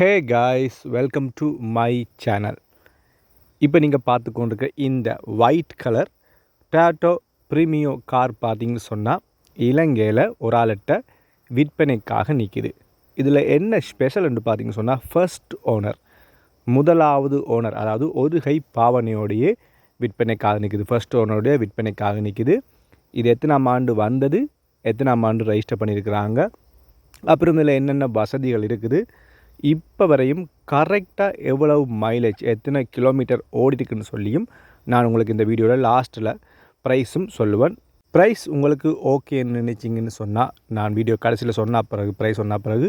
Hey guys welcome to my channel இப்போ நீங்கள் பார்த்து கொண்டிருக்க இந்த white colour Toyota Premio car பார்த்தீங்கன்னு சொன்னால் இலங்கையில் ஒரு ஆள்கிட்ட விற்பனைக்காக நிற்கிது இதில் என்ன ஸ்பெஷல்னு பார்த்தீங்கன்னு சொன்னால் ஃபர்ஸ்ட் ஓனர் முதலாவது ஓனர் அதாவது ஒரு கை பாவனையோடையே விற்பனைக்காக நிற்கிது ஃபர்ஸ்ட் ஓனருடைய விற்பனைக்காக நிற்கிது இது எத்தனாம் ஆண்டு வந்தது? எத்தனாம் ஆண்டு ரெஜிஸ்டர் பண்ணியிருக்கிறாங்க? அப்புறம் இதில் என்னென்ன வசதிகள் இருக்குது? இப்போ வரையும் கரெக்டாக எவ்வளவு மைலேஜ் எத்தனை கிலோமீட்டர் ஓடிருக்குன்னு சொல்லியும் நான் உங்களுக்கு இந்த வீடியோவில் லாஸ்ட்டில் ப்ரைஸும் சொல்லுவேன். ப்ரைஸ் உங்களுக்கு ஓகேன்னு நினச்சிங்கன்னு சொன்னால் நான் வீடியோ கடைசியில் சொன்ன பிறகு ப்ரைஸ் சொன்ன பிறகு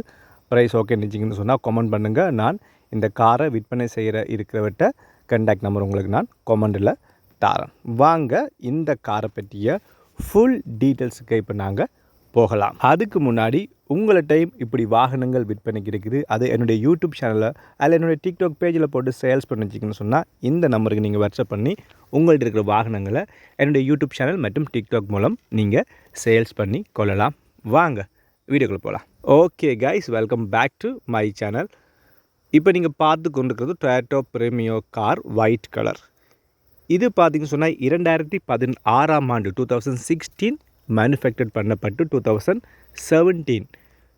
ப்ரைஸ் ஓகே நினச்சிங்கன்னு சொன்னால் கமெண்ட் பண்ணுங்கள் நான் இந்த காரை விற்பனை செய்கிற இருக்கிறவட்ட கண்டாக்ட் நம்பர் உங்களுக்கு நான் கமெண்டில் தரேன். வாங்க இந்த காரை பற்றிய ஃபுல் டீட்டெயில்ஸுக்கு இப்போ நாங்கள் போகலாம். அதுக்கு முன்னாடி உங்கள்கிட்டையும் இப்படி வாகனங்கள் விற்பனைக்கு இருக்குது. அது என்னுடைய யூடியூப் சேனலில் அதில் என்னுடைய டிக்டாக் பேஜில் போட்டு சேல்ஸ் பண்ண வச்சிங்கன்னு சொன்னால் இந்த நம்பருக்கு நீங்கள் வாட்ஸ்அப் பண்ணி உங்கள்கிட்ட இருக்கிற வாகனங்களை என்னுடைய யூடியூப் சேனல் மற்றும் டிக்டாக் மூலம் நீங்கள் சேல்ஸ் பண்ணி கொள்ளலாம். வாங்க வீடியோக்குள்ளே போகலாம் okay guys welcome back to my channel இப்போ நீங்கள் பார்த்து கொண்டிருக்கிறது Toyota Premio car white colour இது பார்த்தீங்கன்னு சொன்னால் இரண்டாயிரத்தி பதினாறாம் ஆண்டு டூ தௌசண்ட் சிக்ஸ்டீன் மேனுஃபேக்சர் பண்ணப்பட்டு டூ தௌசண்ட் செவன்டீன்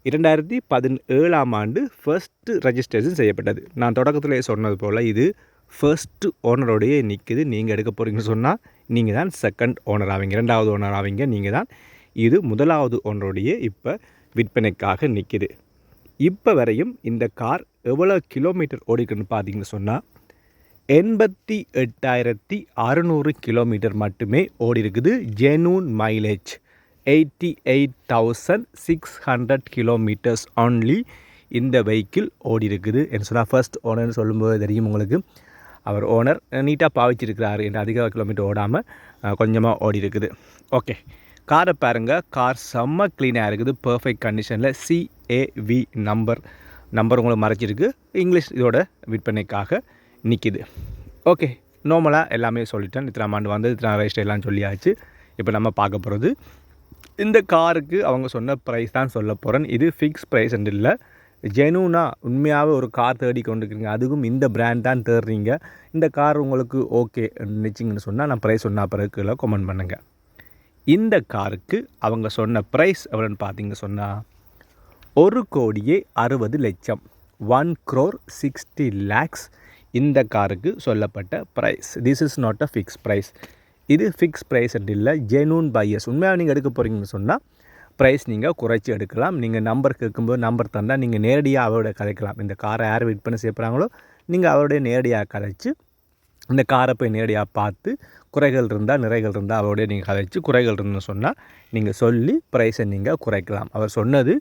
இரண்டாயிரத்தி பதினேழாம் ஆண்டு ஃபர்ஸ்ட்டு ரெஜிஸ்ட்ரேஷன் செய்யப்பட்டது. நான் தொடக்கத்திலே சொன்னது போல் இது ஃபர்ஸ்ட் ஓனரோடையே நிற்குது நீங்கள் எடுக்க போகிறீங்கன்னு சொன்னால் நீங்கள் தான் செகண்ட் ஓனர் ஆவீங்க. இரண்டாவது ஓனர் ஆவீங்க. நீங்கள் தான் இது முதலாவது ஓனருடைய இப்போ விற்பனைக்காக நிற்கிது இப்போ வரையும் இந்த கார் எவ்வளோ கிலோமீட்டர் ஓடிக்குன்னு பார்த்தீங்கன்னு சொன்னால் எண்பத்தி எட்டாயிரத்தி அறுநூறு கிலோமீட்டர் மட்டுமே ஓடி இருக்குது genuine mileage eighty eight thousand six hundred kilometres only இந்த வெஹிக்கிள் ஓடி இருக்குது என்ன சொன்னால் ஃபர்ஸ்ட் ஓனர்னு சொல்லும்போது தெரியும் உங்களுக்கு. அவர் ஓனர் நீட்டாக பாவிச்சிருக்கிறார் என்று அதிக கிலோமீட்டர் ஓடாமல் கொஞ்சமாக ஓடி இருக்குது ஓகே காரை பாருங்கள் கார் செம்ம க்ளீனாக இருக்குது. பர்ஃபெக்ட் கண்டிஷனில் சிஏவி நம்பர் நம்பர் உங்களுக்கு மறைச்சிருக்கு. இங்கிலீஷ் இதோட விற்பனைக்காக நிற்கிது ஓகே நார்மலாக எல்லாமே சொல்லிட்டேன். இத்தனை ஆண்டு வந்து இத்தனை ரெஜிஸ்டர் எல்லாம் சொல்லியாச்சு. இப்போ நம்ம பார்க்க போகிறது இந்த காருக்கு அவங்க சொன்ன ப்ரைஸ் தான் சொல்ல போகிறேன் இது ஃபிக்ஸ் ப்ரைஸ் இல்லை. ஜெனூனாக உண்மையாகவே ஒரு கார் தேடி கொண்டுருக்கீங்க அதுவும் இந்த பிராண்ட் தான் தேடுறீங்க. இந்த கார் உங்களுக்கு ஓகே நினச்சிங்கன்னு சொன்னால் நான் ப்ரைஸ் சொன்ன பிறகு கமெண்ட் பண்ணுங்கள் இந்த காருக்கு அவங்க சொன்ன ப்ரைஸ் எவ்வளோன்னு பார்த்தீங்க சொன்னால் ஒரு கோடியே அறுபது லட்சம். ஒன் க்ரோர் சிக்ஸ்டி லேக்ஸ் இந்த காருக்கு சொல்லப்பட்ட price this is not a fix price இது ஃபிக்ஸ் ப்ரைஸ் இல்லை ஜெனூன் பையர்ஸ் உண்மையாக நீங்கள் எடுக்க போகிறீங்கன்னு சொன்னால் ப்ரைஸ் நீங்கள் குறைச்சி எடுக்கலாம். நீங்கள் நம்பர் கேட்கும்போது நம்பர் தந்தால் நீங்கள் நேரடியாக அவரோட கதைக்கலாம். இந்த காரை யார் விற்பனை சேர்ப்புறாங்களோ நீங்கள் அவருடைய நேரடியாக கதைச்சு இந்த காரை போய் நேரடியாக பார்த்து குறைகள் இருந்தால் நிறைகள் இருந்தால் அவருடைய நீங்கள் கதைச்சு குறைகள் இருந்துன்னு சொன்னால் நீங்கள் சொல்லி ப்ரைஸை நீங்கள் குறைக்கலாம். அவர் சொன்னது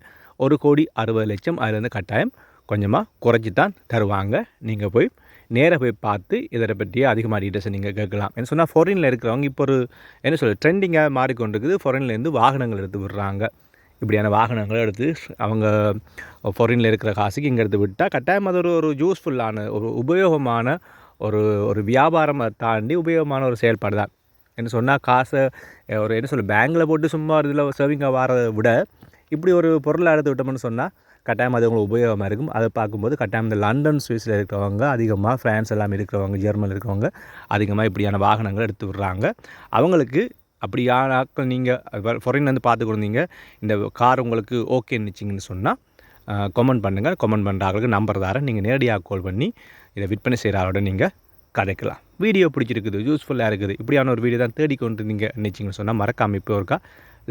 ஒரு கோடி அறுபது லட்சம் அதுலேருந்து கட்டாயம் கொஞ்சமாக குறைச்சி தான் தருவாங்க. நீங்கள் போய் நேராக போய் பார்த்து இதை பற்றியே அதிகமாக டீட்டெயில்ஸை நீங்கள் கேட்கலாம். என்ன சொன்னால் ஃபாரினில் இருக்கிறவங்க இப்போ ஒரு என்ன சொல்ல ட்ரெண்டிங்காக மாறிக்கொண்டிருக்குது. ஃபாரின்லேருந்து வாகனங்கள் எடுத்து விடுறாங்க. இப்படியான வாகனங்களை எடுத்து அவங்க ஃபாரினில் இருக்கிற காசுக்கு இங்கே எடுத்து விட்டால் கட்டாயம் அது ஒரு ஒரு யூஸ்ஃபுல்லான ஒரு உபயோகமான ஒரு ஒரு வியாபாரம் தாண்டி உபயோகமான ஒரு செயல்பாடு தான். என்ன சொன்னால் காசை ஒரு என்ன சொல்ல பேங்கில் போட்டு சும்மா ஒரு இதில் சேவிங்காக வாரதை விட இப்படி ஒரு பொருளை எடுத்து விட்டோம்னு சொன்னால் கட்டாயம் அது உங்களுக்கு உபயோகமாக இருக்கும். அதை பார்க்கும்போது கட்டாயம் இந்த லண்டன் ஸ்வீஸில் இருக்கிறவங்க அதிகமாக ஃப்ரான்ஸ் எல்லாம் இருக்கிறவங்க ஜெர்மனில் இருக்கிறவங்க அதிகமாக இப்படியான வாகனங்கள் எடுத்து விடுறாங்க. அவங்களுக்கு அப்படியான ஆட்கள் நீங்கள் ஃபாரின் வந்து பார்த்து கொடுந்தீங்க இந்த கார் உங்களுக்கு ஓகே நிச்சிங்கன்னு சொன்னால் கமெண்ட் பண்ணுங்கள் கமெண்ட் பண்ணுற ஆளுக்கு நம்பர் தரேன். நீங்கள் நேரடியாக கால் பண்ணி இதை விற்பனை செய்கிற ஆளோட நீங்கள் கதைக்கலாம். வீடியோ பிடிச்சிருக்குது யூஸ்ஃபுல்லாக இருக்குது. இப்படியான ஒரு வீடியோ தான் தேடிக்கொண்டு நீங்கள் நினச்சிங்கன்னு சொன்னால் மறக்காமல் இப்போ இருக்கா.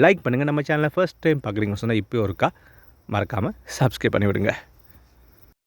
லைக் பண்ணுங்கள் நம்ம சேனலில் ஃபஸ்ட் டைம் பார்க்குறீங்கன்னு சொன்னால் இப்போ இருக்கா. மறக்காமல் சப்ஸ்கிரைப் பண்ணிவிடுங்க.